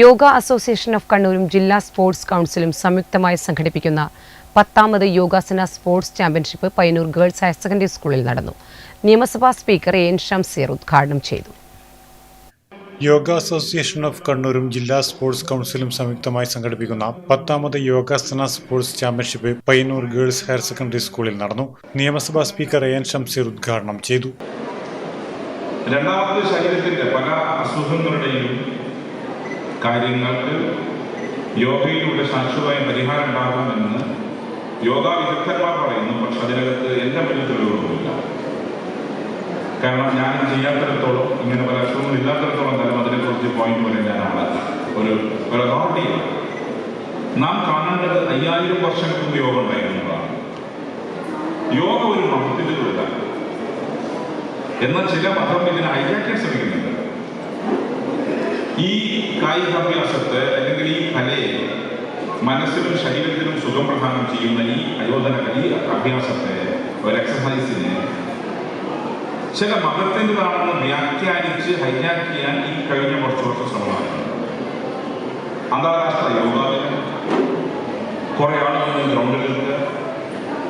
Yoga association of കണ്ണൂരും ജില്ലാ sports കൗൺസിലും സംയുക്തമായി സംഘടിപ്പിക്കുന്ന പത്താമത് yogasana sports championship Payyanur girls higher secondary സ്കൂളിൽ നടന്നു. നിയമസഭാ സ്പീക്കർ എ എൻ ഷംസീർ ഉദ്ഘാടനം ചെയ്തു. യോഗ അസോസിയേഷൻ ഓഫ് കണ്ണൂരും ജില്ലാ സ്പോർട്സ് കൗൺസിലും സംയുക്തമായി സംഘടിപ്പിക്കുന്ന പത്താമത് yogasana sports championship Payyanur girls higher secondary സ്കൂളിൽ നടന്നു. നിയമസഭാ സ്പീക്കർ എ എൻ ഷംസീർ ഉദ്ഘാടനം ചെയ്തു. രണ്ടാമത്തെ ശരീരത്തിന്റെ പല അസുഖങ്ങളുടെയും കാര്യങ്ങൾക്ക് യോഗയിലൂടെ ശാശ്വതമായ പരിഹാരം ഉണ്ടാകുമെന്ന് യോഗ വിദഗ്ധന്മാർ പറയുന്നു പക്ഷെ അതിനകത്ത് എന്റെ മുന്നിൽ തെളിവുകളൊന്നുമില്ല കാരണം ഞാൻ ചെയ്യാത്തിടത്തോളം ഇങ്ങനെ പല അസുഖങ്ങൾ ഇല്ലാത്തിടത്തോളം അതിനെ അതിനെക്കുറിച്ച് പോയിന്റ് പറയാൻ ഞാൻ ആളല്ല ഒരു ഒരു അതോറിറ്റിയാണ് നാം കാണേണ്ടത് അയ്യായിരം വർഷങ്ങൾക്ക് മുമ്പ് യോഗ ഉണ്ടായിരുന്നതാണ്. യോഗ ഒരു മതത്തിന്റെ തൊഴിലാണ് എന്നാൽ ചില മതം ഇതിനെ ഹൈജാക്കാൻ ശ്രമിക്കുന്നുണ്ട്. ഈ കായികാഭ്യാസത്തെ അല്ലെങ്കിൽ ഈ കലയെ മനസ്സിനും ശരീരത്തിനും സുഖം പ്രദാനം ചെയ്യുന്ന ഈ അയോധന ഈ അഭ്യാസത്തെ ഒരു എക്സസൈസിനെ ചില മതത്തിന്റെതാണെന്ന് വ്യാഖ്യാനിച്ച് ഹൈജാക്ക് ചെയ്യാൻ ഈ കഴിഞ്ഞ കുറച്ച് വർഷം ശ്രമമാണ് അന്താരാഷ്ട്ര യോഗ ദിനം കുറെ ആളുകൾ ഗ്രൗണ്ടിലേക്ക്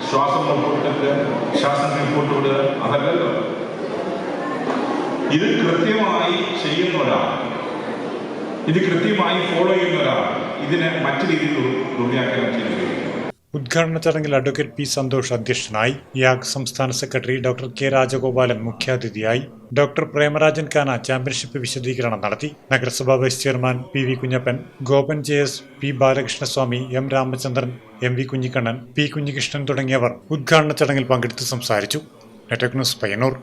ശ്വാസം ഉൾക്കൊണ്ടിട്ട് ശ്വാസം കീഴ്പോട്ട് വിടുക അതല്ലല്ലോ ഇത് കൃത്യമായി ഇത് കൃത്യമായി ഫോളോ ചെയ്യുന്ന ഇതിനെ മറ്റു രീതിയിൽ ദുർവ്യാഖ്യാനം ചെയ്തു ഉദ്ഘാടന ചടങ്ങിൽ അഡ്വക്കേറ്റ് പി സന്തോഷ് അധ്യക്ഷനായി. യാഗ് സംസ്ഥാന സെക്രട്ടറി ഡോക്ടർ കെ രാജഗോപാലൻ മുഖ്യാതിഥിയായി. ഡോക്ടർ പ്രേമരാജൻ കാന ചാമ്പ്യൻഷിപ്പ് വിശദീകരണം നടത്തി. നഗരസഭാ vice chairman P V Kunhappan Gopan J S P Balakrishnaswami M Ramachandran M V Kunhikannan P Kunhikrishnan തുടങ്ങിയവർ ഉദ്ഘാടന ചടങ്ങിൽ പങ്കെടുത്ത് സംസാരിച്ചു. നെറ്റക് ന്യൂസ് പയ്യന്നൂർ.